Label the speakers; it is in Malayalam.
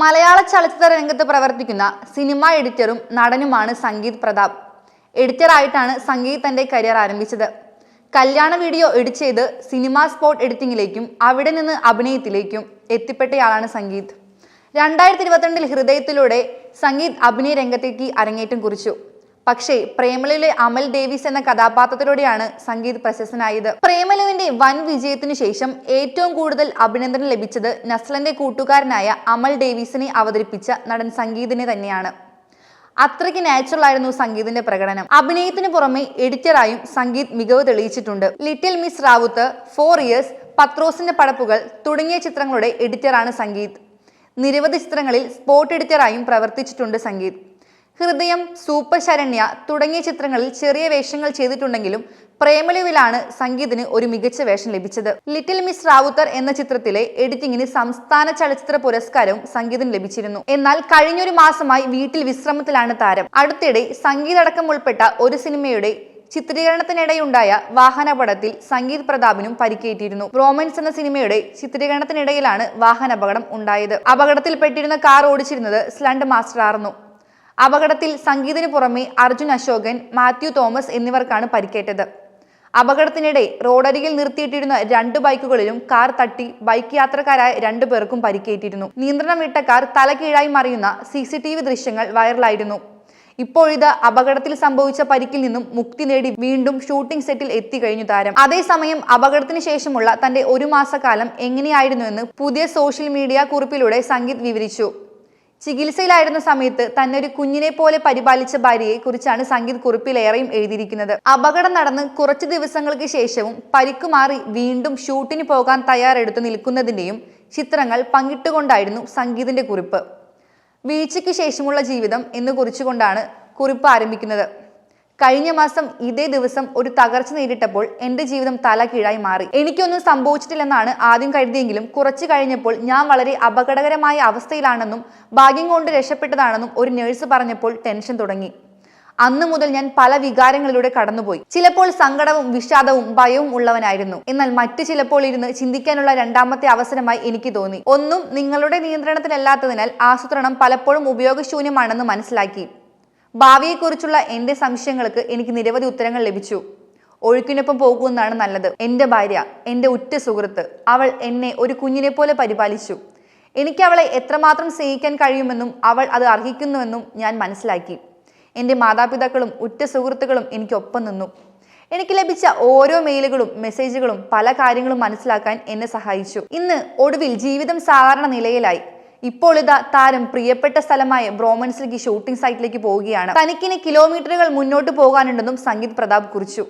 Speaker 1: മലയാള ചലച്ചിത്ര രംഗത്ത് പ്രവർത്തിക്കുന്ന സിനിമ എഡിറ്ററും നടനുമാണ് സംഗീത് പ്രതാപ്. എഡിറ്ററായിട്ടാണ് സംഗീത് തന്റെ കരിയർ ആരംഭിച്ചത്. കല്യാണ വീഡിയോ എഡിറ്റ് ചെയ്ത് സിനിമ സ്പോട്ട് എഡിറ്റിംഗിലേക്കും അവിടെ നിന്ന് അഭിനയത്തിലേക്കും എത്തിപ്പെട്ടയാളാണ് സംഗീത്. രണ്ടായിരത്തി ഇരുപത്തിരണ്ടിൽ ഹൃദയത്തിലൂടെ സംഗീത് അഭിനയ രംഗത്തേക്ക് അരങ്ങേറ്റം കുറിച്ചു. പക്ഷേ പ്രേമലുവിലെ അമൽ ഡേവിസ് എന്ന കഥാപാത്രത്തിലൂടെയാണ് സംഗീത് പ്രശസ്തനായത്. പ്രേമലുവിന്റെ വൻ വിജയത്തിനു ശേഷം ഏറ്റവും കൂടുതൽ അഭിനന്ദനം ലഭിച്ചത് നസ്ലന്റെ കൂട്ടുകാരനായ അമൽ ഡേവിസിനെ അവതരിപ്പിച്ച നടൻ സംഗീതിനെ തന്നെയാണ്. അത്രയ്ക്ക് നാച്ചുറൽ ആയിരുന്നു സംഗീതിന്റെ പ്രകടനം. അഭിനയത്തിന് പുറമെ എഡിറ്ററായും സംഗീത് മികവ് തെളിയിച്ചിട്ടുണ്ട്. Little miss Rawther four years പത്രോസിന്റെ പടപ്പുകൾ തുടങ്ങിയ ചിത്രങ്ങളുടെ എഡിറ്ററാണ് സംഗീത്. നിരവധി ചിത്രങ്ങളിൽ സ്പോട്ട് എഡിറ്ററായും പ്രവർത്തിച്ചിട്ടുണ്ട് സംഗീത്. ഹൃദയം സൂപ്പർ ശരണ്യ തുടങ്ങിയ ചിത്രങ്ങളിൽ ചെറിയ വേഷങ്ങൾ ചെയ്തിട്ടുണ്ടെങ്കിലും പ്രേമലുവിലാണ് സംഗീതിന് ഒരു മികച്ച വേഷം ലഭിച്ചത്. ലിറ്റിൽ മിസ് റാവുത്തർ എന്ന ചിത്രത്തിലെ എഡിറ്റിംഗിന് സംസ്ഥാന ചലച്ചിത്ര പുരസ്കാരവും സംഗീതം ലഭിച്ചിരുന്നു. എന്നാൽ കഴിഞ്ഞൊരു മാസമായി വീട്ടിൽ വിശ്രമത്തിലാണ് താരം. അടുത്തിടെ സംഗീതടക്കം ഉൾപ്പെട്ട ഒരു സിനിമയുടെ ചിത്രീകരണത്തിനിടെയുണ്ടായ വാഹനാപകടത്തിൽ സംഗീത് പ്രതാപിനും പരിക്കേറ്റിയിരുന്നു റോമൻസ് എന്ന സിനിമയുടെ ചിത്രീകരണത്തിനിടയിലാണ് വാഹനാപകടം ഉണ്ടായത്. അപകടത്തിൽപ്പെട്ടിരുന്ന കാർ ഓടിച്ചിരുന്നത് സ്ലണ്ട് മാസ്റ്റർ ആർന്നു. അപകടത്തിൽ സംഗീതിന് പുറമെ അർജുൻ അശോകൻ മാത്യു തോമസ് എന്നിവർക്കാണ് പരിക്കേറ്റത്. അപകടത്തിനിടെ റോഡരികിൽ നിർത്തിയിട്ടിരുന്ന രണ്ട് ബൈക്കുകളിലും കാർ തട്ടി ബൈക്ക് യാത്രക്കാരായ രണ്ടു പേർക്കും പരിക്കേറ്റിരുന്നു. നിയന്ത്രണം വിട്ട കാർ തലകീഴായി മറിയുന്ന സി സി ടി വി ദൃശ്യങ്ങൾ വൈറലായിരുന്നു. ഇപ്പോഴിത് അപകടത്തിൽ സംഭവിച്ച പരിക്കിൽ നിന്നും മുക്തി നേടി വീണ്ടും ഷൂട്ടിംഗ് സെറ്റിൽ എത്തിക്കഴിഞ്ഞു താരം. അതേസമയം അപകടത്തിന് ശേഷമുള്ള തന്റെ ഒരു മാസക്കാലം എങ്ങനെയായിരുന്നുവെന്ന് പുതിയ സോഷ്യൽ മീഡിയ കുറിപ്പിലൂടെ സംഗീത് വിവരിച്ചു. ചികിത്സയിലായിരുന്ന സമയത്ത് തന്നെ ഒരു കുഞ്ഞിനെ പോലെ പരിപാലിച്ച ഭാര്യയെ കുറിച്ചാണ് സംഗീത് കുറിപ്പിലേറെയും എഴുതിയിരിക്കുന്നത്. അപകടം നടന്ന് കുറച്ച് ദിവസങ്ങൾക്ക് ശേഷവും പരിക്കുമാറി വീണ്ടും ഷൂട്ടിന് പോകാൻ തയ്യാറെടുത്ത് നിൽക്കുന്നതിന്റെയും ചിത്രങ്ങൾ പങ്കിട്ടുകൊണ്ടായിരുന്നു സംഗീതിന്റെ കുറിപ്പ്. വീഴ്ചയ്ക്ക് ശേഷമുള്ള ജീവിതം എന്ന് കുറിച്ചുകൊണ്ടാണ് കുറിപ്പ് ആരംഭിക്കുന്നത്. കഴിഞ്ഞ മാസം ഇതേ ദിവസം ഒരു തകർച്ച നേരിട്ടപ്പോൾ എന്റെ ജീവിതം തലകീഴായി മാറി. എനിക്കൊന്നും സംഭവിച്ചിട്ടില്ലെന്നാണ് ആദ്യം കരുതിയെങ്കിലും കുറച്ചു കഴിഞ്ഞപ്പോൾ ഞാൻ വളരെ അപകടകരമായ അവസ്ഥയിലാണെന്നും ഭാഗ്യം കൊണ്ട് രക്ഷപ്പെട്ടതാണെന്നും ഒരു നേഴ്സ് പറഞ്ഞപ്പോൾ ടെൻഷൻ തുടങ്ങി. അന്നു മുതൽ ഞാൻ പല വികാരങ്ങളിലൂടെ കടന്നുപോയി. ചിലപ്പോൾ സങ്കടവും വിഷാദവും ഭയവും ഉള്ളവനായിരുന്നു. എന്നാൽ മറ്റു ചിലപ്പോൾ ഇരുന്ന് ചിന്തിക്കാനുള്ള രണ്ടാമത്തെ അവസരമായി എനിക്ക് തോന്നി. ഒന്നും നിങ്ങളുടെ നിയന്ത്രണത്തിലല്ലാത്തതിനാൽ ആസൂത്രണം പലപ്പോഴും ഉപയോഗശൂന്യമാണെന്ന് മനസ്സിലാക്കി. ഭാവിയെക്കുറിച്ചുള്ള എന്റെ സംശയങ്ങൾക്ക് എനിക്ക് നിരവധി ഉത്തരങ്ങൾ ലഭിച്ചു. ഒഴുക്കിനൊപ്പം പോകുന്നതാണ് നല്ലത്. എന്റെ ഭാര്യ എന്റെ ഉറ്റ സുഹൃത്ത് അവൾ എന്നെ ഒരു കുഞ്ഞിനെ പോലെ പരിപാലിച്ചു. എനിക്ക് അവളെ എത്രമാത്രം സ്നേഹിക്കാൻ കഴിയുമെന്നും അവൾ അത് അർഹിക്കുന്നുവെന്നും ഞാൻ മനസ്സിലാക്കി. എന്റെ മാതാപിതാക്കളും ഉറ്റ സുഹൃത്തുക്കളും എനിക്കൊപ്പം നിന്നു. എനിക്ക് ലഭിച്ച ഓരോ മെയിലുകളും മെസ്സേജുകളും പല കാര്യങ്ങളും മനസ്സിലാക്കാൻ എന്നെ സഹായിച്ചു. ഇന്ന് ഒടുവിൽ ജീവിതം സാധാരണ നിലയിലായി. ഇപ്പോൾ ഇതാ താരം പ്രിയപ്പെട്ട സ്ഥലമായ ബ്രോമൻസിലേക്ക് ഷൂട്ടിംഗ് സൈറ്റിലേക്ക് പോവുകയാണ്. തനിക്കിനി കിലോമീറ്ററുകൾ മുന്നോട്ട് പോകാനുണ്ടെന്നും സംഗീത് പ്രതാപ് കുറിച്ചു.